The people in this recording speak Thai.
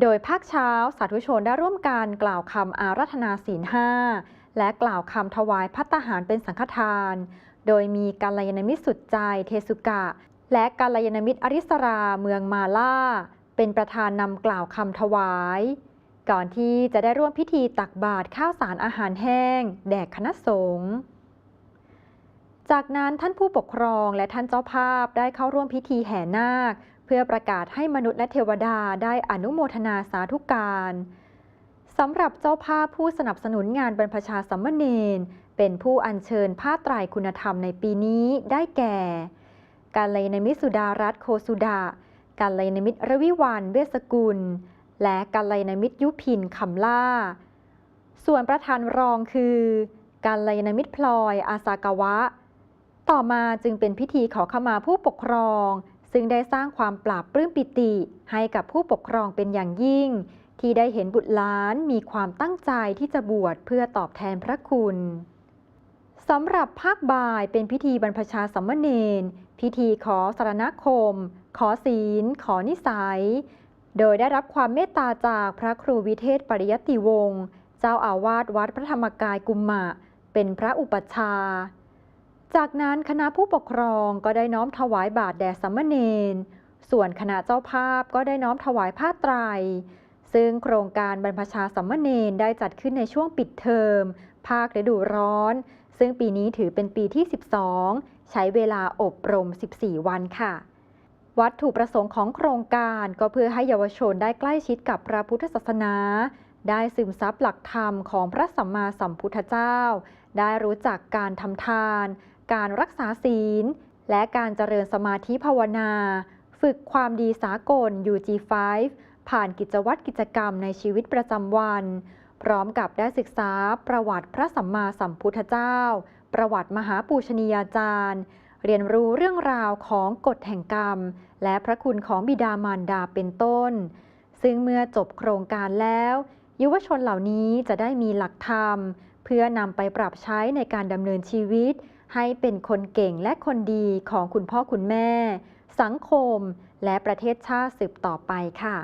โดยภาคเช้าสาธุชนได้ร่วมการกล่าวคำอารัธนาศีลห้าและกล่าวคำถวายพัตตาหารเป็นสังฆทาน โดยมีกัลยาณมิตรสุดใจเทสุกะ และกัลยาณมิตรอริสราเมืองมาล่า เป็นประธานนำกล่าวคำถวาย ก่อนที่จะได้ร่วมพิธีตักบาตรข้าวสารอาหารแห้ง แด่คณะสงฆ์จากนั้นท่านผู้ปกครองและท่านเจ้าภาพได้เข้าร่วมพิธีแห่นาค เพื่อประกาศให้มนุษย์และเทวดาได้อนุโมทนาสาธุการสำหรับเจ้าภาพผู้สนับสนุนงานบรรพชาสัมมเนนเป็นผู้อัญเชิญผ้าไตรคุณธรรมในปีนี้ได้แก่กาลยานมิตรสุดารัตโคสุดากาลยานมิตรรวิวันเวสกุล และกาลยานมิตรยุพินคำล่า ส่วนประธานรองคือกาลยานมิตรพลอยอาสากาวะ ต่อมาจึงเป็นพิธีขอขมาผู้ปกครอง ซึ่งได้สร้างความปราบปลื้มปิติให้กับผู้ปกครองเป็นอย่างยิ่ง ที่ได้เห็นบุตรหลานมีความตั้งใจที่จะบวชเพื่อตอบแทนพระคุณสำหรับภาคบ่ายเป็นพิธีบรรพชาสัมมเนนพิธีขอสารณคม ขอศีล ขอนิสัย โดยได้รับความเมตตาจากพระครูวิเทศปริยติวงศ์เจ้าอาวาสวัดพระธรรมกายกุมมะ เป็นพระอุปัชฌาย์ จากนั้นคณะผู้ปกครองก็ได้น้อมถวายบาทแด่สัมมเนน ส่วนคณะเจ้าภาพก็ได้น้อมถวายผ้าไตร ซึ่งโครงการบรรพชาสัมมเนนได้จัดขึ้นในช่วงปิดเทอม ภาคฤดูร้อน ซึ่งปีนี้ถือเป็นปีที่ 12 ใช้เวลาอบรม 14 วันค่ะ วัตถุประสงค์ของโครงการก็เพื่อให้เยาวชนได้ใกล้ชิดกับพระพุทธศาสนา ได้ซึมซับหลักธรรมของพระสัมมาสัมพุทธเจ้า ได้รู้จักการทำทาน การรักษาศีล และการเจริญสมาธิภาวนา ฝึกความดีสากล UG5 ผ่านกิจวัตรกิจกรรมในชีวิตประจำวัน พร้อมกับได้ศึกษาประวัติพระสัมมาสัมพุทธเจ้า ประวัติมหาปูชนียาจารย์ เรียนรู้เรื่องราวของกฎแห่งกรรม และพระคุณของบิดามารดาเป็นต้น ซึ่งเมื่อจบโครงการแล้ว ยุวชนเหล่านี้จะได้มีหลักธรรม เพื่อนำไปปรับใช้ในการดำเนินชีวิต ให้เป็นคนเก่งและคนดีของคุณพ่อคุณแม่ สังคม และประเทศชาติสืบต่อไปค่ะ